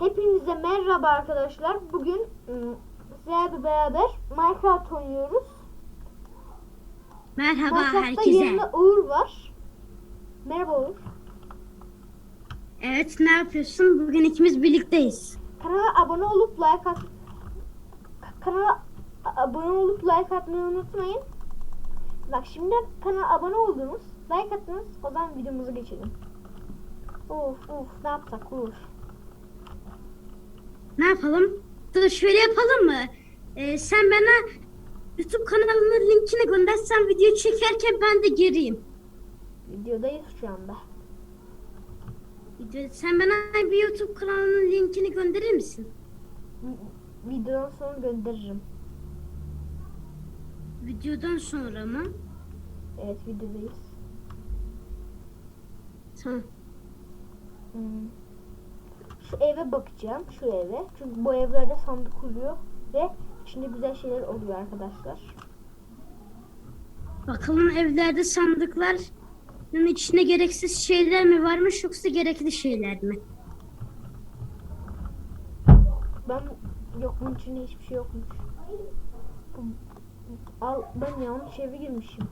Hepinize merhaba arkadaşlar. Bugün ım, sizlerle beraber Minecraft oynuyoruz. Merhaba Minecraft'ta herkese. yanımda Uğur var. Merhaba Uğur. Evet ne yapıyorsun? Bugün ikimiz birlikteyiz. Kanala abone olup like at kanala abone olup like atmayı unutmayın. Bak şimdi kanala abone oldunuz. Like attınız. O zaman videomuza geçelim. Of of ne yapsak Uğur? Ne yapalım? Dur şöyle yapalım mı? Ee, sen bana YouTube kanalının linkini göndersen video çekerken ben de gireyim. Videodayız şu anda. Video- Sen bana bir YouTube kanalının linkini gönderir misin? Vi- Videodan sonra gönderirim. Videodan sonra mı? Evet videodayız. Tamam. Hmm. Şu eve bakacağım. Şu eve. Çünkü bu evlerde sandık oluyor. Ve içinde güzel şeyler oluyor arkadaşlar. Bakalım evlerde sandıkların içinde gereksiz şeyler mi varmış yoksa gerekli şeyler mi? Ben yok bunun içinde hiçbir şey yokmuş. Al ben yanlış eve girmişim.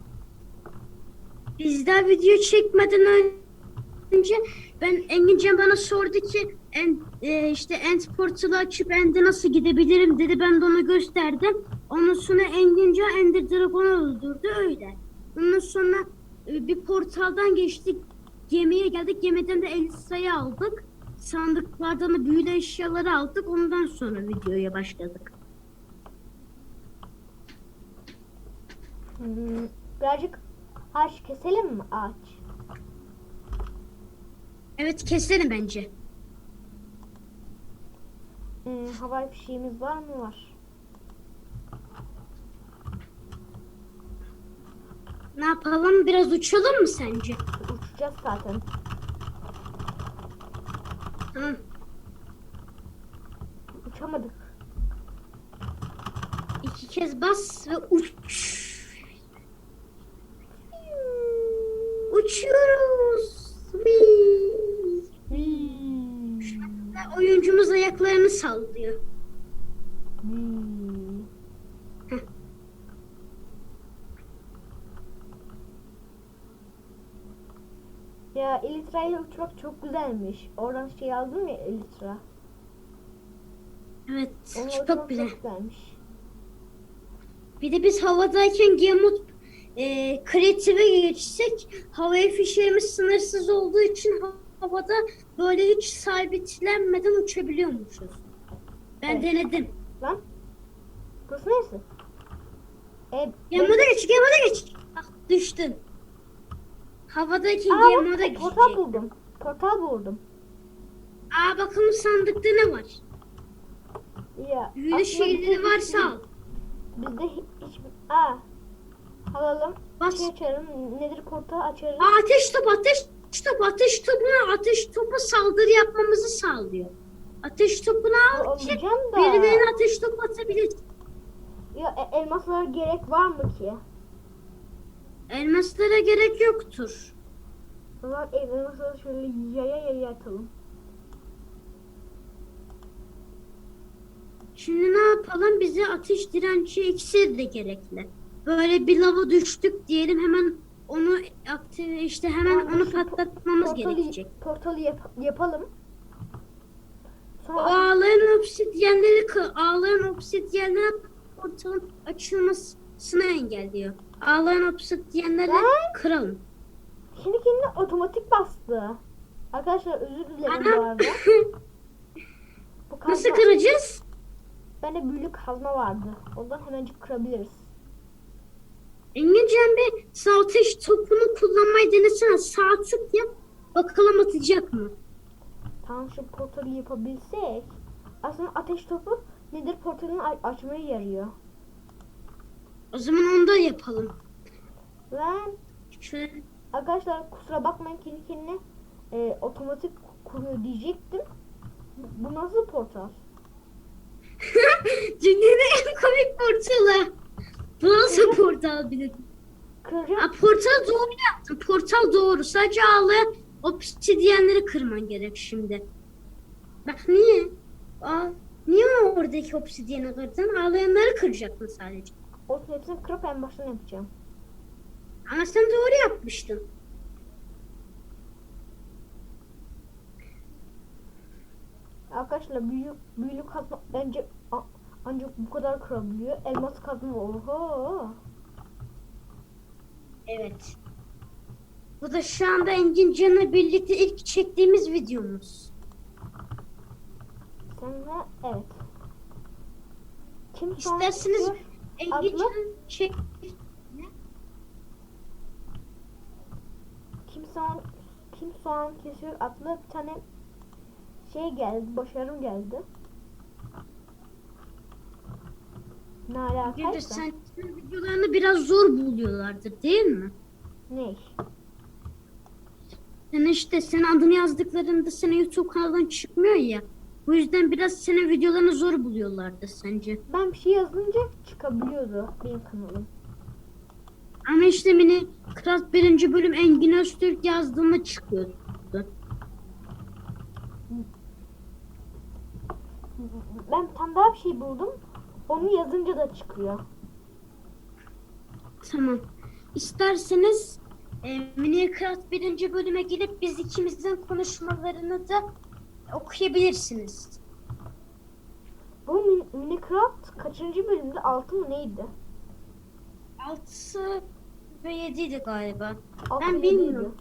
Biz daha video çekmeden önce ben Engincan bana sordu ki en, e, işte End Portal'ı açıp End'e nasıl gidebilirim dedi. Ben de ona gösterdim. Ondan sonra Engincan Ender Dragon'u öldürdü öyle. Ondan sonra e, bir portaldan geçtik. Gemiye geldik. Gemiden de Elisa'yı aldık. Sandıklardan da büyülü eşyaları aldık. Ondan sonra videoya başladık. Hmm. Birazcık ağaç keselim mi ağaç? Evet keselim bence. Hmm, havai fişeğimiz var mı? Var. Ne yapalım? Biraz uçalım mı sence? Uçacağız zaten. Tamam. Uçamadık. İki kez bas ve uç. Uçuyoruz. Whee! Hmm. Ve Oyuncumuz ayaklarını sallıyor. Hmm. Heh. Ya Elytra ile uçmak çok güzelmiş. Oradan şey aldım ya Elytra. Evet, Onunla çok güzel. çok güzelmiş. Bir de biz havadayken Gemut e, kreative geçsek havaya fişeğimiz sınırsız olduğu için havada böyle hiç sabitlenmeden uçabiliyormuşuz. Ben Evet. denedim. Lan. Burası neresi? E, Gemuda geç, gemuda geç. Bak düştün. Havadayken Aa, gemuda bak, portal buldum. Portal buldum. Aa bakalım sandıkta ne var? Ya. Büyülü şeyleri varsa hiç- al. Bizde hi- hiç... Aa. Alalım. Bas. Şey açarım. Nedir portal açarım. Aa, ateş topu, ateş topu, ateş topuna ateş topu saldırı yapmamızı sağlıyor. Ateş topunu al ki Alacağım da. birilerine ateş topu atabilir. Ya e, elmaslara gerek var mı ki? Elmaslara gerek yoktur. O zaman elmasları şöyle yaya yaya atalım. Şimdi ne yapalım? Bize ateş direnci iksiri de gerekli. Böyle bir lava düştük diyelim hemen onu aktive işte hemen onu patlatmamız portalı- gerekecek. Portalı yap- yapalım. O Sonra ağlayan obsidyenleri kı- ağlayan obsidyenler portalın açılmasını engelliyor. Ağlayan obsidyenleri Lan! kıralım. şimdi kendine otomatik bastı. Arkadaşlar özür dilerim bu Anam. arada. Bu Nasıl kıracağız? Bende büyülü kazma vardı. Ondan hemencik kırabiliriz. Engin sen ateş topunu kullanmayı denesene. Sağ tık yap. Bakalım atacak mı? Tamam şu portalı yapabilsek. Aslında ateş topu nedir portalını açmaya yarıyor. O zaman onu da yapalım. Lan Şöyle arkadaşlar kusura bakmayın kendi kendine e, otomatik kuruyor diyecektim. Bu, bu nasıl portal? Dünyanın en komik portalı. Bu nasıl portal bir de? Kıracağım. Portal doğru yaptın. Portal doğru. Sadece ağlayan obsidyenleri kırman gerek şimdi. Bak niye? Aa, niye oradaki obsidiyeni kırdın? Ağlayanları kıracaktın sadece. Olsun hepsini kırıp en baştan yapacağım. Ama sen doğru yapmıştın. Arkadaşlar büyük büyülü kazma bence ancak bu kadar kırabiliyor. Elmas kazma oho. Evet. Bu da şu anda Engin Can'la birlikte ilk çektiğimiz videomuz. Sonra evet. Kim İsterseniz? Engin Adlı? Can çek... Kim soğan kim soğan kesiyor adlı bir tane şey geldi, başarım geldi. Ne alakaysa? sen videolarını biraz zor buluyorlardır değil mi? Ne? Sen işte sen adını yazdıklarında senin YouTube kanalın çıkmıyor ya. Bu yüzden biraz senin videolarını zor buluyorlardı sence. Ben bir şey yazınca çıkabiliyordu benim kanalım. Ama işte mini Craft birinci bölüm Engin Öztürk yazdığında çıkıyordu. Ben tane daha bir şey buldum. Onu yazınca da çıkıyor. Tamam. İsterseniz e, Minecraft birinci bölüme gelip biz ikimizin konuşmalarını da okuyabilirsiniz. Bu Min- Minecraft kaçıncı bölümde? 6 mı neydi? 6 ve 7 idi galiba. Altı Ben bilmiyorum.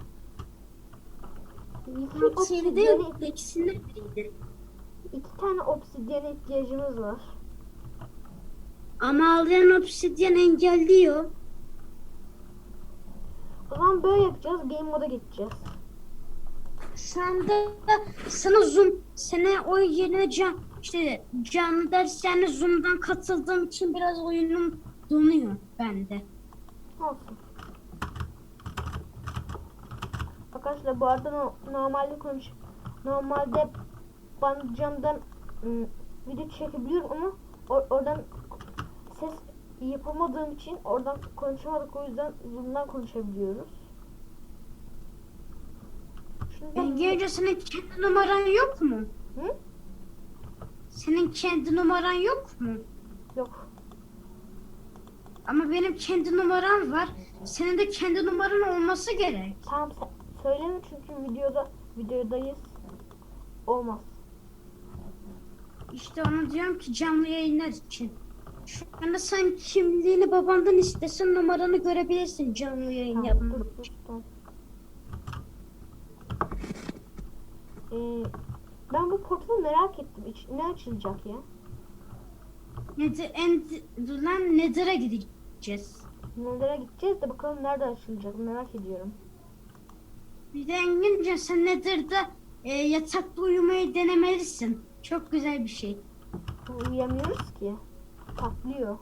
yediydi? 6 7 obsidiyene- değil, ikisinden biriydi. iki tane obsidyene ihtiyacımız var. Ama ağlayan obsidyen engelliyor. O zaman böyle yapacağız. Game moda geçeceğiz. Şu anda sana zoom, sana o yerine can, işte canlı derslerine zoom'dan katıldığım için biraz oyunum donuyor bende. Olsun. Arkadaşlar bu arada no- normalde konuş normalde ben camdan ım, video çekebiliyorum ama or- oradan ses yapamadığım için oradan konuşamadık o yüzden zoom'dan konuşabiliyoruz. Şunu da- Engin senin kendi numaran yok mu? Hı? Senin kendi numaran yok mu? Yok. Ama benim kendi numaram var. Senin de kendi numaran olması gerek. Tamam söyleme çünkü videoda videodayız. Olmaz. İşte onu diyorum ki canlı yayınlar için. Şu anda sen kimliğini babandan istesen numaranı görebilirsin canlı yayın yapmak tamam. Ee, ben bu portalı merak ettim. İç, ne açılacak ya? Nedir, end, dur lan Nether'a gideceğiz. Nerelere gideceğiz de bakalım nerede açılacak merak ediyorum. Bir de Engince sen Nether'da e, yatakta uyumayı denemelisin. Çok güzel bir şey. Uyuyamıyoruz ki. Patlıyor.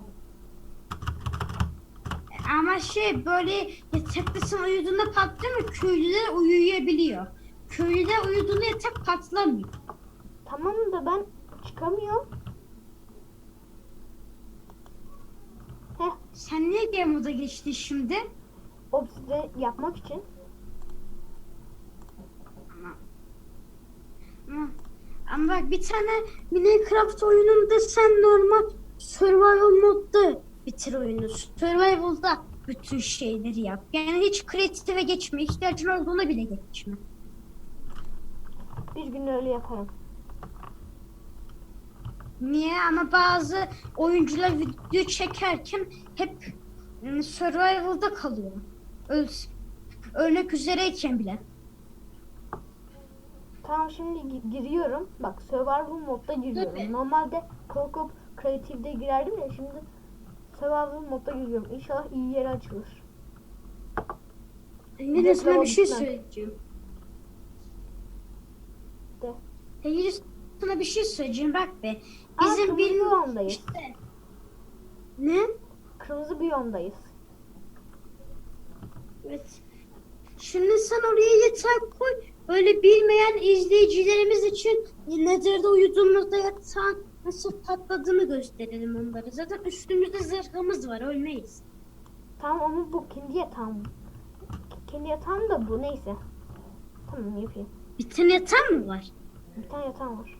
Ama şey böyle yatakta sen uyuduğunda patlıyor mu? Köylüler uyuyabiliyor. Köylüler uyuduğunda yatak patlamıyor. Tamam da ben çıkamıyorum. Heh, Sen niye game moda geçtin şimdi? obsidian yapmak için. Ama, ama, ama bak bir tane Minecraft oyununda sen normal survival modda bitir oyunu. Survival'da bütün şeyleri yap. Yani hiç kreatife geçme. ihtiyacın olduğuna bile geçme. Bir gün öyle yaparım. Niye? Ama bazı oyuncular video çekerken hep ım, survival'da kalıyor. Öl ölmek üzereyken bile. Tamam şimdi gi- giriyorum. Bak survival modda giriyorum. Tabii. Normalde korkup kreatifde girerdim ya şimdi survival modda giriyorum. İnşallah iyi yere açılır. Yine sana bir şey söyleyeceğim. De. Yine sana bir şey söyleyeceğim bak be. Aa, Bizim kırmızı bir biyomdayız. işte ne? Kırmızı biyomdayız. Evet. Şimdi sen oraya yatak koy. Böyle bilmeyen izleyicilerimiz için Nether'da uyuduğumuzda yatağın nasıl patladığını gösterelim onlara. Zaten üstümüzde zırhımız var ölmeyiz. Tamam ama bu kendi yatağım. Kendi yatağım da bu neyse. Tamam yapayım. Bir tane yatağın mı var? Bir tane yatağım var.